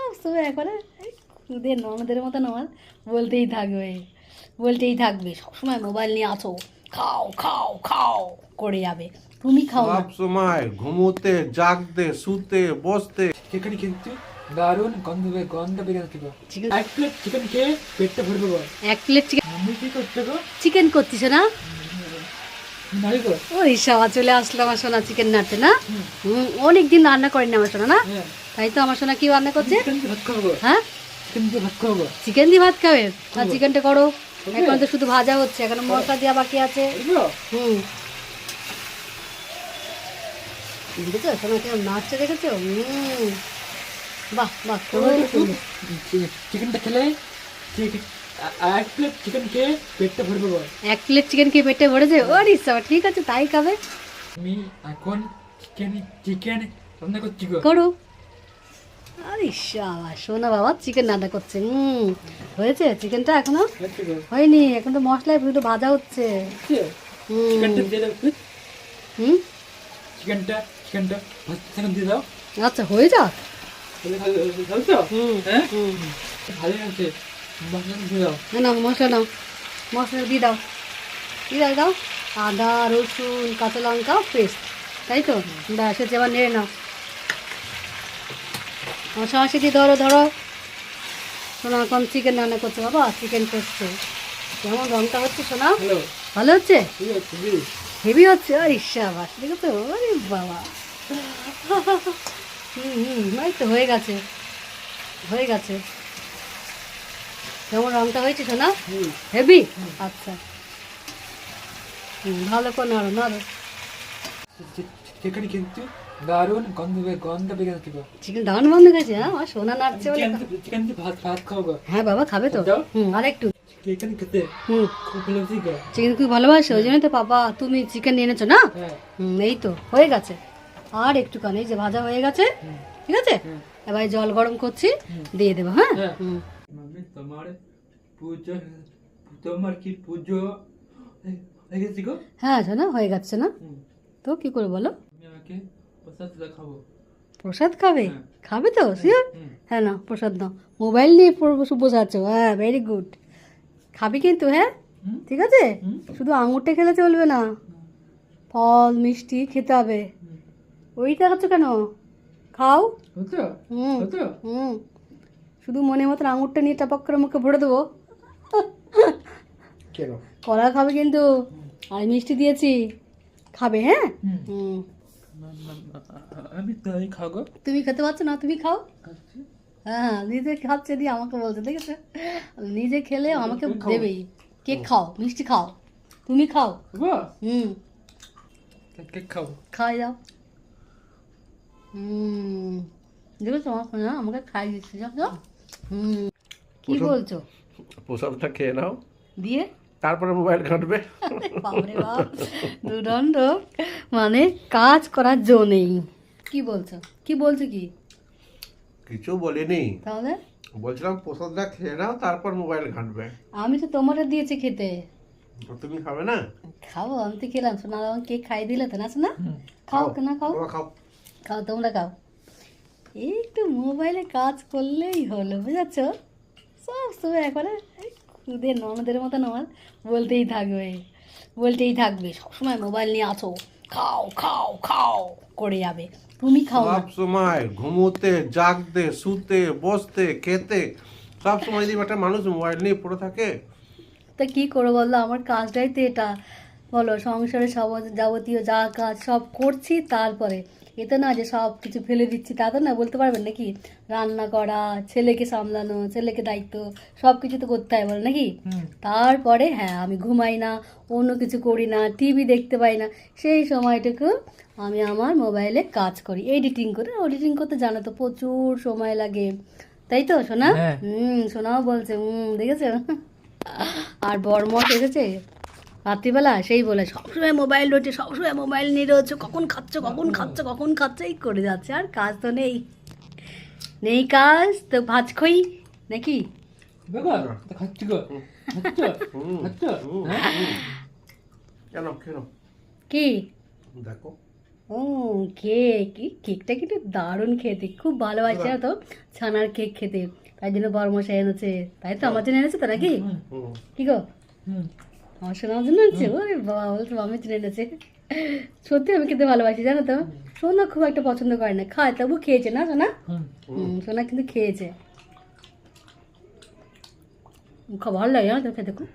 সব খুদে ননদের মতো নয় বলতেই থাকবে। বলতেই থাকবে সবসময় মোবাইল নিয়ে আসো খাও খাও খাও করে যাবে। তুমি খাও সব সময় ঘুমোতে জাগতে শুতে বসতে। চিকেন কিন্তু দারুণ গন্ধ বে গন্ধ বেরিয়ে ছিল চিকেন এক প্লেট চিকেন খেয়ে পেটটা ভরবে বল এক প্লেট চিকেন আমি কি করতে গো? চিকেন করছিস না? ওই সাবা চলে আসলো আমার সোনা চিকেন নাড়তে না? হুম। অনেক দিন রান্না করেনি আমার সোনা না? হ্যাঁ। তাই তো আমার সোনা কি রান্না করছে? চিকেন দিয়ে ভাত হ্যাঁ? চিকেন দিয়ে ভাত খাব। আর চিকেনটা করো। এখন তো শুধু ভাজা হচ্ছে এখন মশলা দেওয়া বাকি আছে। হুম। দেখেছ? সোনা কেমন নাচছে দেখেছ? হুম। বাহ বাহ চিকেনটা খেলে এক প্লেট চিকেন খেয়ে পেটটা ভরবে বল এক প্লেট চিকেন খেয়ে পেটে ওরে সাবা ঠিক আছে তাই খাবে। আমি এখন চিকেন চিকেন রান্না করছি করো। আরে সোনা বাবা চিকেন রান্না করছে হুম। হয়েছে? চিকেনটা এখনও হয়নি এখন তো মশলায় ভাজা হচ্ছে? হুম। চিকেনটা চিকেনটা চিকেন দিয়ে দাও? আচ্ছা হয়ে যাক। মশলা দাও। মশলা দিয়ে দাও। দিয়ে দাও আদা রসুন কাঁচা লঙ্কা পেস্ট। তাই তো? ব্যাস আবার নেড়ে নাও। দিয়ে ধরো ধরো শোনা এখন চিকেন রান্না করছে বাবা চিকেন করছে কেমন রংটা হচ্ছে শোনা ভালো হচ্ছে হেভি হচ্ছে আর ইচ্ছা বাস ঠিক আছে আরে বাবা হুম হুম এই তো হয়ে গেছে হয়ে গেছে কেমন রংটা হয়েছে শোনা হেভি আচ্ছা হুম ভালো করে নাড়ো নাড়ো কিন্তু দারুণ গন্ধ ছিল চিকেন গেছে হ্যাঁ? আমার সোনা নাড়ছে বলে চিকেন চিকেন ভাত ভাত খাব হ্যাঁ বাবা খাবে তো। হুম আর একটু। চিকেন খেতে হুম। খুব ভালোবাসি চিকেন খুব ভালোবাসো ওই জন্য তো বাবা তুমি চিকেন নিয়ে এনেছো না? হ্যাঁ। হুম এই তো হয়ে গেছে। আর একটুখানি এই যে ভাজা হয়ে গেছে ঠিক আছে। এবার জল গরম করছি দিয়ে দেবো হ্যাঁ? হ্যাঁ। হুম। তোমার পুজো তোমার কি পুজো? হয়ে গেছি গো? হ্যাঁ শোনা হয়ে গেছে না তো কি করে বলো? আমাকে প্রসাদ খাবে। হ্যাঁ। খাবে তো শিওর হ্যাঁ না প্রসাদ নাও। মোবাইল নিয়ে পুরো বসে আছো হ্যাঁ ভেরি গুড খাবি কিন্তু হ্যাঁ? ঠিক আছে? শুধু আঙুরটা খেলে চলবে না। ফল মিষ্টি খেতে হবে। ওই দেখাচ্ছ কেন? খাও। হুম। হুম। শুধু মনে মতন আঙুরটা নিয়ে টাপাক করে মুখে ভরে দেবো। কলা খাবে কিন্তু। আর মিষ্টি দিয়েছি। খাবে হ্যাঁ? হুম। আমি তাই খাব। তুমি খেতে পারছ না? তুমি খাও। হ্যাঁ নিজে খাচ্ছে দিয়ে আমাকে বলছে দেখেছ? নিজে খেলে আমাকে কেক খাও। দেবেই। কেক খাও মিষ্টি খাও। তুমি খাও। হুম। কেক খাব। খাই দাও। হুম। দেখেছ? আমার সোনা আমাকে খাই দিচ্ছে হুম। কি বলছো? প্রসাদটা খেয়ে নাও। দিয়ে? তারপরে মোবাইল ঘাঁটবে। বাপরে বাপ দুদণ্ড। মানে কাজ করার জো নেই। কি বলছো? কি বলছো কি? কিছু বলিনি। তাহলে? বলছিলাম প্রসাদটা খেয়ে নাও তারপর মোবাইল ঘাঁটবে। আমি তো তোমারটা দিয়েছি খেতে। তুমি খাবে না? খাব আমি তো খেলাম। শোনা আমার কেক খাই দিলে তো না শোনা। খাও না খাও? খাও। খাও তোমরা খাও। এই একটু মোবাইলে কাজ করলেই হলো বুঝেছ? সব সময় একবারে খুদে ননদের মতো আমার বলতেই থাকবে বলতেই থাকবে সবসময় মোবাইল নিয়ে আছো খাও খাও খাও করে যাবে। তুমি খাও সবসময় সব সময় ঘুমোতে জাগতে শুতে বসতে খেতে সব সময় যদি একটা মানুষ মোবাইল নিয়ে পড়ে থাকে। তা কী করো বলল আমার কাজটাই তো এটা। বলো সংসারে সব যাবতীয় যা কাজ সব করছি তারপরে। এতে না যে সব কিছু ফেলে দিচ্ছি তা তো না বলতে পারবেন নাকি? রান্না করা ছেলেকে সামলানো ছেলেকে দায়িত্ব সব কিছু তো করতে হয় বলো নাকি? তারপরে হ্যাঁ আমি ঘুমাই না অন্য কিছু করি না টিভি দেখতে পাই না সেই সময়টুকু আমি আমার মোবাইলে কাজ করি এডিটিং করি। এডিটিং করতে জানো তো প্রচুর সময় লাগে। তাই তো সোনা? হ্যাঁ। হুম সোনাও বলছে হুম দেখেছ? আর বরমশ এসেছে? রাত্রিবেলা সেই বলে সবসময় মোবাইল রয়েছে সবসময় মোবাইল নিয়ে রয়েছে কখন খাচ্ছ কখন খাচ্ছ কখন খাচ্ছ? এই করে যাচ্ছে আর কাজ তো নেই। নেই কাজ তো ভাজ খই নাকি? হ্যাঁ? কি? দেখো। ও কেক কি কেকটা কিন্তু দারুণ খেতে খুব ভালোবাসে তো? ছানার কেক খেতে। তাই জন্য বড় মশাই এনেছে। তাই তো আমার জন্য এনেছে তো নাকি? কি গো? হুম। আমার শোনার জন্য এনেছে ওরে বাবা বলছে আমি জন্য এনেছে সত্যি আমি খেতে ভালোবাসি জানো তো? সোনা খুব একটা পছন্দ করে না খায় তবু খেয়েছে না সোনা? সোনা কিন্তু খেয়েছে। খুব ভালো লাগে না তো খেতে খুব।